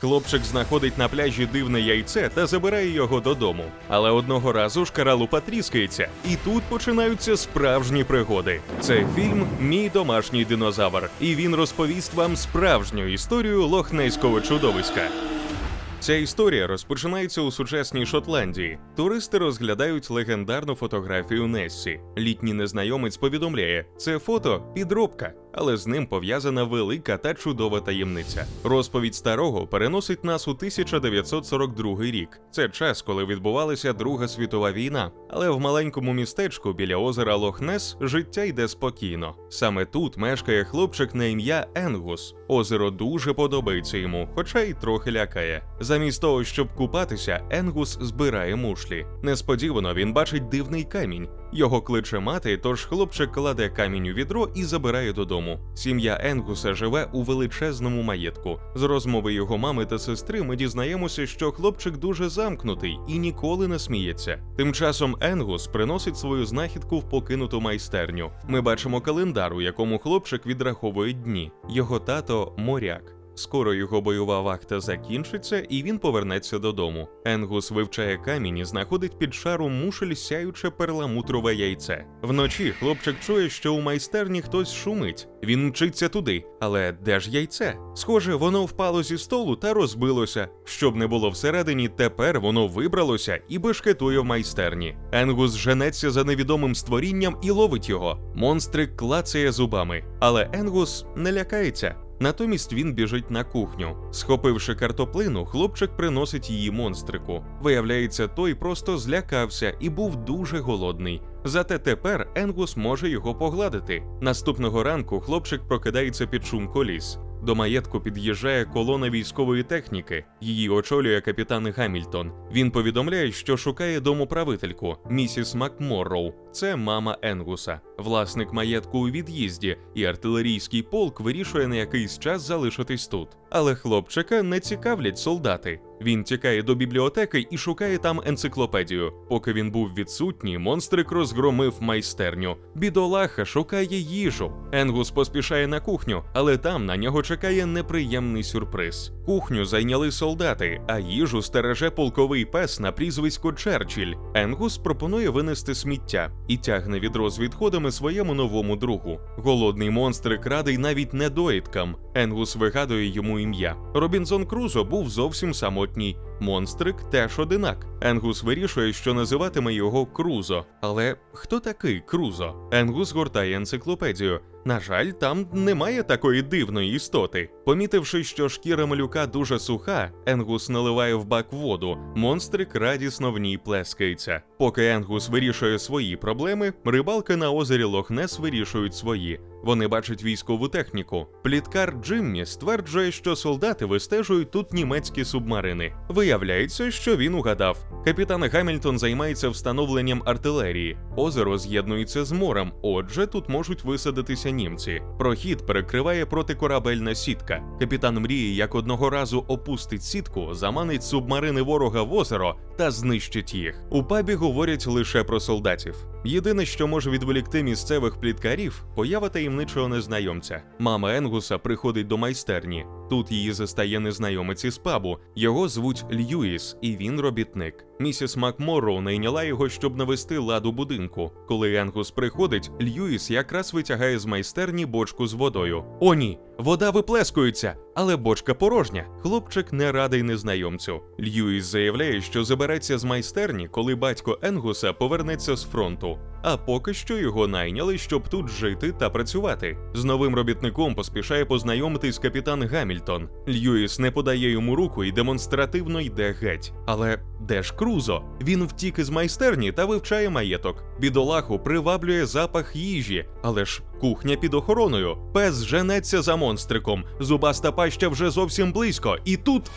Хлопчик знаходить на пляжі дивне яйце та забирає його додому. Але одного разу шкаралупа тріскається, і тут починаються справжні пригоди. Це фільм Мій домашній динозавр, і він розповість вам справжню історію лохнейського чудовиська. Ця історія розпочинається у сучасній Шотландії. Туристи розглядають легендарну фотографію Нессі. Літній незнайомець повідомляє, це фото підробка, але з ним пов'язана велика та чудова таємниця. Розповідь старого переносить нас у 1942 рік. Це час, коли відбувалася Друга світова війна. Але в маленькому містечку біля озера Лохнес життя йде спокійно. Саме тут мешкає хлопчик на ім'я Енгус. Озеро дуже подобається йому, хоча й трохи лякає. Замість того, щоб купатися, Енгус збирає мушлі. Несподівано він бачить дивний камінь. Його кличе мати, тож хлопчик кладе камінь у відро і забирає додому. Сім'я Енгуса живе у величезному маєтку. З розмови його мами та сестри ми дізнаємося, що хлопчик дуже замкнутий і ніколи не сміється. Тим часом Енгус приносить свою знахідку в покинуту майстерню. Ми бачимо календар, у якому хлопчик відраховує дні. Його тато моряк. Скоро його бойова вахта закінчиться, і він повернеться додому. Енгус вивчає камінь і знаходить під шаром мушель сяюче перламутрове яйце. Вночі хлопчик чує, що у майстерні хтось шумить. Він мчиться туди, але де ж яйце? Схоже, воно впало зі столу та розбилося. Щоб не було всередині, тепер воно вибралося і бешкетує в майстерні. Енгус женеться за невідомим створінням і ловить його. Монстрик клацає зубами, але Енгус не лякається. Натомість він біжить на кухню. Схопивши картоплину, хлопчик приносить її монстрику. Виявляється, той просто злякався і був дуже голодний. Зате тепер Енгус може його погладити. Наступного ранку хлопчик прокидається під шум коліс. До маєтку під'їжджає колона військової техніки. Її очолює капітан Гамільтон. Він повідомляє, що шукає домоправительку місіс Макморроу. Це мама Енгуса, власник маєтку у від'їзді, і артилерійський полк вирішує на якийсь час залишитись тут. Але хлопчика не цікавлять солдати. Він тікає до бібліотеки і шукає там енциклопедію. Поки він був відсутній, монстрик розгромив майстерню. Бідолаха шукає їжу. Енгус поспішає на кухню, але там на нього чекає неприємний сюрприз. Кухню зайняли солдати, а їжу стереже полковий пес на прізвисько Черчилль. Енгус пропонує винести сміття і тягне відро з відходами своєму новому другу. Голодний монстрик радий навіть недоїдкам. Енгус вигадує йому ім'я. Робінзон Крузо був зовсім самотній. Монстрик теж одинак. Енгус вирішує, що називатиме його Крузо. Але хто такий Крузо? Енгус гортає енциклопедію. На жаль, там немає такої дивної істоти. Помітивши, що шкіра малюка дуже суха, Енгус наливає в бак воду. Монстрик радісно в ній плескається. Поки Енгус вирішує свої проблеми, рибалки на озері Лохнес вирішують свої. Вони бачать військову техніку. Пліткар Джиммі стверджує, що солдати вистежують тут німецькі субмарини. Виявляється, що він угадав. Капітан Гамільтон займається встановленням артилерії. Озеро з'єднується з морем, отже, тут можуть висадитися німці. Прохід перекриває протикорабельна сітка. Капітан мріє, як одного разу опустить сітку, заманить субмарини ворога в озеро та знищить їх. У пабі говорять лише про солдатів. Єдине, що може відволікти місцевих пліткарів, поява таємничого незнайомця. Мама Енгуса приходить до майстерні. Тут її застає незнайомець із пабу. Його звуть Льюіс, і він робітник. Місіс Макморроу найняла його, щоб навести лад у будинку. Коли Енгус приходить, Льюіс якраз витягає з майстерні бочку з водою. О, ні, вода виплескується, але бочка порожня. Хлопчик не радий незнайомцю. Льюіс заявляє, що забереться з майстерні, коли батько Енгуса повернеться з фронту. А поки що його найняли, щоб тут жити та працювати. З новим робітником поспішає познайомитись капітан Гамільтон. Льюіс не подає йому руку і демонстративно йде геть. Але де ж Крузо? Він втік із майстерні та вивчає маєток. Бідолаху приваблює запах їжі, але ж кухня під охороною. Пес женеться за монстриком. Зубаста паща вже зовсім близько, і тут.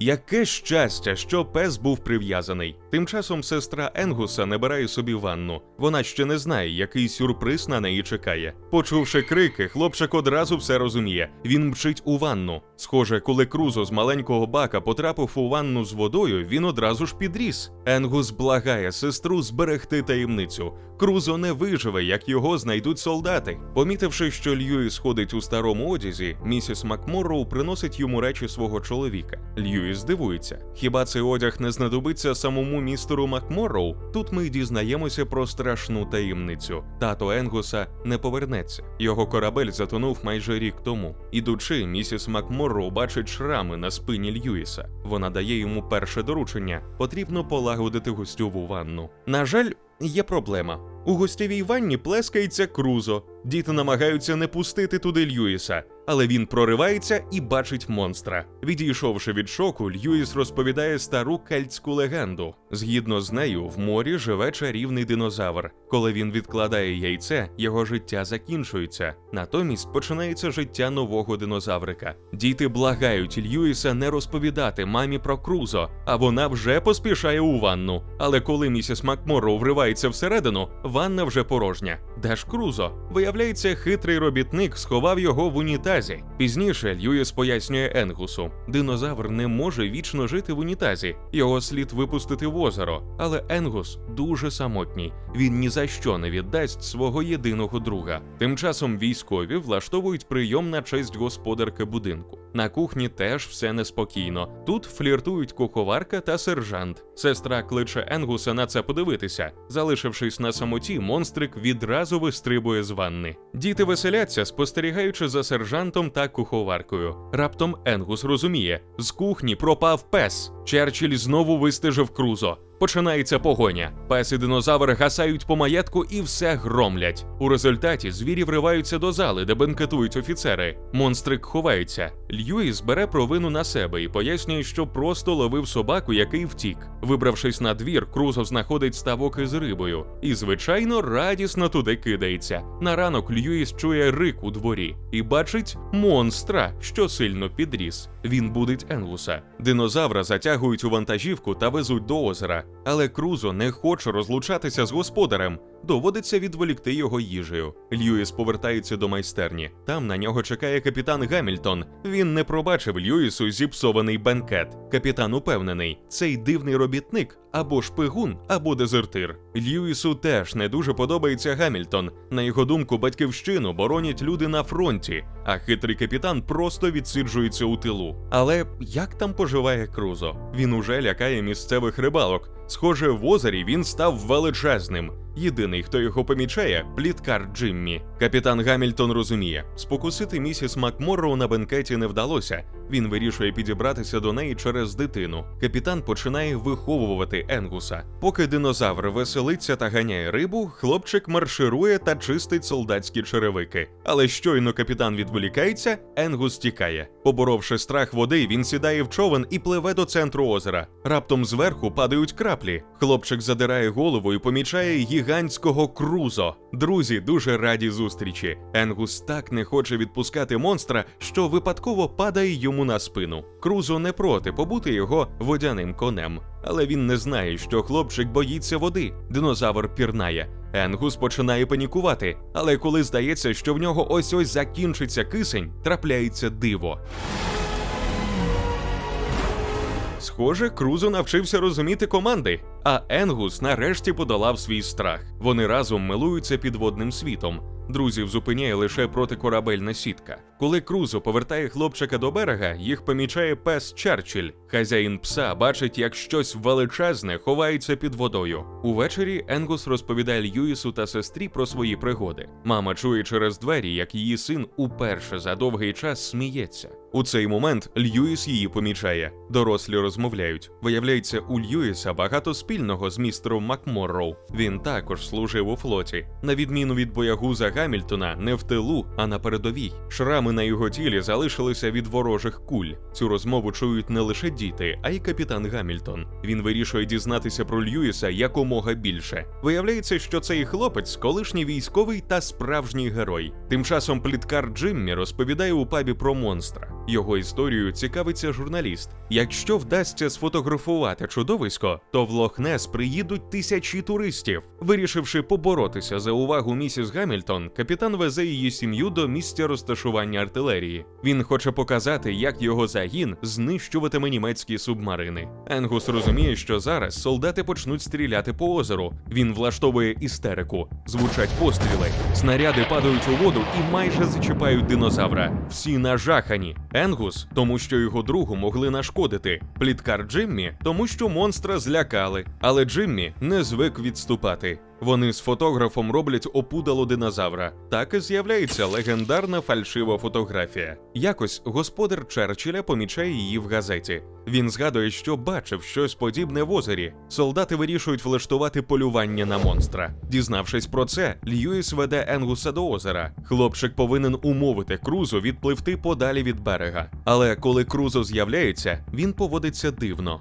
Яке щастя, що пес був прив'язаний. Тим часом сестра Енгуса набирає собі ванну. Вона ще не знає, який сюрприз на неї чекає. Почувши крики, хлопчик одразу все розуміє. Він мчить у ванну. Схоже, коли Крузо з маленького бака потрапив у ванну з водою, він одразу ж підріс. Енгус благає сестру зберегти таємницю. Крузо не виживе, як його знайдуть солдати. Помітивши, що Льюіс ходить у старому одязі, місіс Макморроу приносить йому речі свого чоловіка. Льюіс дивується. Хіба цей одяг не знадобиться самому містеру Макморроу? Тут ми дізнаємося про страшну таємницю. Тато Енгуса не повернеться. Його корабель затонув майже рік тому. Ідучи, місіс Макморроу бачить шрами на спині Льюіса. Вона дає йому перше доручення: потрібно полагодити гостьову ванну. На жаль, є проблема. У гостєвій ванні плескається крузо. Діти намагаються не пустити туди Льюіса, але він проривається і бачить монстра. Відійшовши від шоку, Льюіс розповідає стару кельтську легенду. Згідно з нею, в морі живе чарівний динозавр. Коли він відкладає яйце, його життя закінчується. Натомість починається життя нового динозаврика. Діти благають Льюіса не розповідати мамі про крузо, а вона вже поспішає у ванну. Але коли місіс Макморроу вривається всередину, ванна вже порожня. Де ж крузо? Виявляється, хитрий робітник сховав його в унітазі. Пізніше Льюіс пояснює Енгусу: динозавр не може вічно жити в унітазі, його слід випустити в озеро. Але Енгус дуже самотній. Він ні за що не віддасть свого єдиного друга. Тим часом військові влаштовують прийом на честь господарки будинку. На кухні теж все неспокійно. Тут фліртують куховарка та сержант. Сестра кличе Енгуса на це подивитися. Залишившись на самоті, монстрик відразу вистрибує з ванни. Діти веселяться, спостерігаючи за сержантом та куховаркою. Раптом Енгус розуміє: з кухні пропав пес. Черчилль знову вистежив крузо. Починається погоня. Пес і динозавр гасають по маєтку і все громлять. У результаті звірі вриваються до зали, де бенкетують офіцери. Монстрик ховається. Льюіс бере провину на себе і пояснює, що просто ловив собаку, який втік. Вибравшись на двір, Крузо знаходить ставок із рибою. І, звичайно, радісно туди кидається. На ранок Льюіс чує рик у дворі і бачить монстра, що сильно підріс. Він будить Енгуса. Динозавра затягують у вантажівку та везуть до озера. Але Крузо не хоче розлучатися з господарем. Доводиться відволікти його їжею. Льюіс повертається до майстерні. Там на нього чекає капітан Гамільтон. Він не пробачив Льюісу зіпсований бенкет. Капітан упевнений, цей дивний робітник або шпигун, або дезертир. Льюісу теж не дуже подобається Гамільтон. На його думку, батьківщину боронять люди на фронті, а хитрий капітан просто відсиджується у тилу. Але як там поживає Крузо? Він уже лякає місцевих рибалок. Схоже, в озері він став величезним. Єдиний, хто його помічає, пліткар Джиммі. Капітан Гамільтон розуміє, спокусити місіс Макморроу на бенкеті не вдалося. Він вирішує підібратися до неї через дитину. Капітан починає виховувати Енгуса. Поки динозавр веселиться та ганяє рибу, хлопчик марширує та чистить солдатські черевики. Але щойно капітан відволікається, Енгус тікає. Поборовши страх води, він сідає в човен і пливе до центру озера. Раптом зверху падають краплі. Хлопчик задирає голову і помічає гігантського крузо. Друзі дуже раді зустрічі. Енгус так не хоче відпускати монстра, що випадково падає йому на спину. Крузо не проти побути його водяним конем. Але він не знає, що хлопчик боїться води. Динозавр пірнає. Енгус починає панікувати, але коли здається, що в нього ось ось закінчиться кисень, трапляється диво. Схоже, Крузо навчився розуміти команди, а Енгус нарешті подолав свій страх. Вони разом милуються підводним світом. Друзів зупиняє лише протикорабельна сітка. Коли Крузо повертає хлопчика до берега, їх помічає пес Черчилль. Хазяїн пса бачить, як щось величезне ховається під водою. Увечері Енгус розповідає Льюісу та сестрі про свої пригоди. Мама чує через двері, як її син уперше за довгий час сміється. У цей момент Льюіс її помічає. Дорослі розмовляють. Виявляється, у Льюіса багато спільного з містером Макморроу. Він також служив у флоті. На відміну від боягуза Гамільтона, не в тилу, а на передовій. Шрами на його тілі залишилися від ворожих куль. Цю розмову чують не лише діти, а й капітан Гамільтон. Він вирішує дізнатися про Льюіса якомога більше. Виявляється, що цей хлопець колишній військовий та справжній герой. Тим часом пліткар Джиммі розповідає у пабі про монстра. Його історією цікавиться журналіст. Якщо вдасться сфотографувати чудовисько, то в Лохнес приїдуть тисячі туристів. Вирішивши поборотися за увагу місіс Гамільтон, капітан везе її сім'ю до місця розташування артилерії. Він хоче показати, як його загін знищуватиме німецькі субмарини. Енгус розуміє, що зараз солдати почнуть стріляти по озеру. Він влаштовує істерику, звучать постріли, снаряди падають у воду і майже зачіпають динозавра. Всі нажахані. Енгус, тому що його другу могли нашкодити. Пліткар Джиммі, тому що монстра злякали. Але Джиммі не звик відступати. Вони з фотографом роблять опудало динозавра. Так і з'являється легендарна фальшива фотографія. Якось господар Черчилля помічає її в газеті. Він згадує, що бачив щось подібне в озері. Солдати вирішують влаштувати полювання на монстра. Дізнавшись про це, Льюіс веде Енгуса до озера. Хлопчик повинен умовити Крузо відпливти подалі від берега. Але коли Крузо з'являється, він поводиться дивно.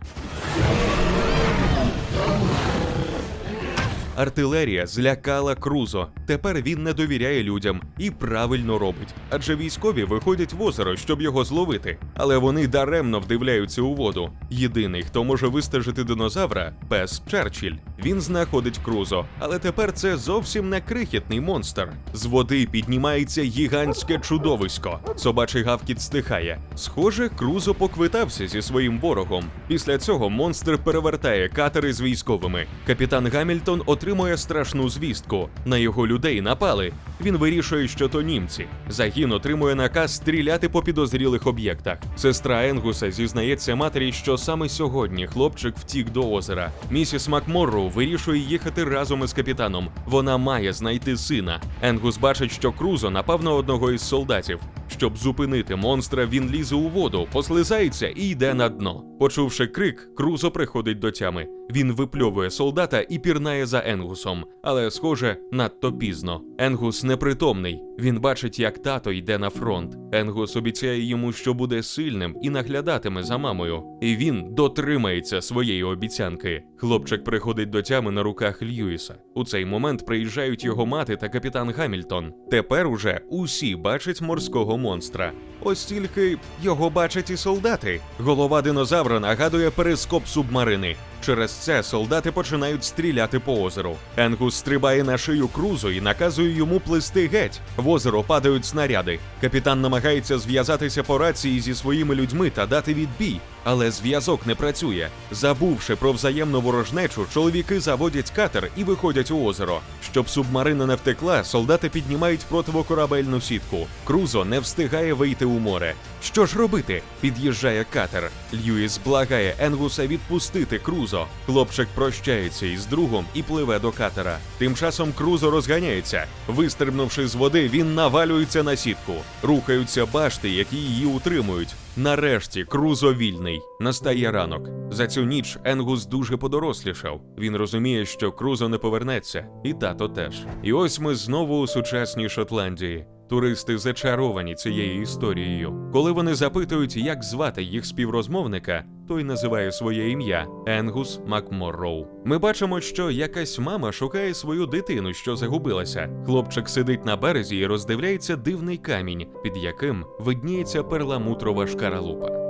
Артилерія злякала Крузо. Тепер він не довіряє людям і правильно робить. Адже військові виходять в озеро, щоб його зловити. Але вони даремно вдивляються у воду. Єдиний, хто може вистежити динозавра, пес Черчилль. Він знаходить Крузо, але тепер це зовсім не крихітний монстр. З води піднімається гігантське чудовисько. Собачий гавкіт стихає. Схоже, Крузо поквитався зі своїм ворогом. Після цього монстр перевертає катери з військовими. Капітан Гамільтон отримує страшну звістку. На його людей напали. Він вирішує, що то німці. Загін отримує наказ стріляти по підозрілих об'єктах. Сестра Енгуса зізнається матері, що саме сьогодні хлопчик втік до озера. Місіс Макморроу вирішує їхати разом із капітаном. Вона має знайти сина. Енгус бачить, що Крузо напав на одного із солдатів. Щоб зупинити монстра, він лізе у воду, послизається і йде на дно. Почувши крик, Крузо приходить до тями. Він випльовує солдата і пірнає за Енгусом, але, схоже, надто пізно. Енгус непритомний. Він бачить, як тато йде на фронт. Енгус обіцяє йому, що буде сильним і наглядатиме за мамою. І він дотримається своєї обіцянки. Хлопчик приходить до тями на руках Льюіса. У цей момент приїжджають його мати та капітан Гамільтон. Тепер уже усі бачать морського монстра. Ось тільки його бачать і солдати. Голова динозавра нагадує перископ субмарини. Через це солдати починають стріляти по озеру. Енгус стрибає на шию крузу і наказує йому плисти геть. В озеро падають снаряди. Капітан намагається зв'язатися по рації зі своїми людьми та дати відбій, але зв'язок не працює. Забувши про взаємну ворожнечу, чоловіки заводять катер і виходять у озеро. Щоб субмарина не втекла, солдати піднімають противокорабельну сітку. Крузо не встигає вийти у море. Що ж робити? Під'їжджає катер. Льюіс благає Енгуса відпустити Крузо. Хлопчик прощається із другом і пливе до катера. Тим часом Крузо розганяється. Вистрибнувши з води, він навалюється на сітку. Рухаються башти, які її утримують. Нарешті Крузо вільний. Настає ранок. За цю ніч Енгус дуже подорослішав. Він розуміє, що Крузо не повернеться, і тато теж. І ось ми знову у сучасній Шотландії. Туристи зачаровані цією історією. Коли вони запитують, як звати їх співрозмовника, той називає своє ім'я Енгус Макморроу. Ми бачимо, що якась мама шукає свою дитину, що загубилася. Хлопчик сидить на березі і роздивляється дивний камінь, під яким видніється перламутрова шкаралупа.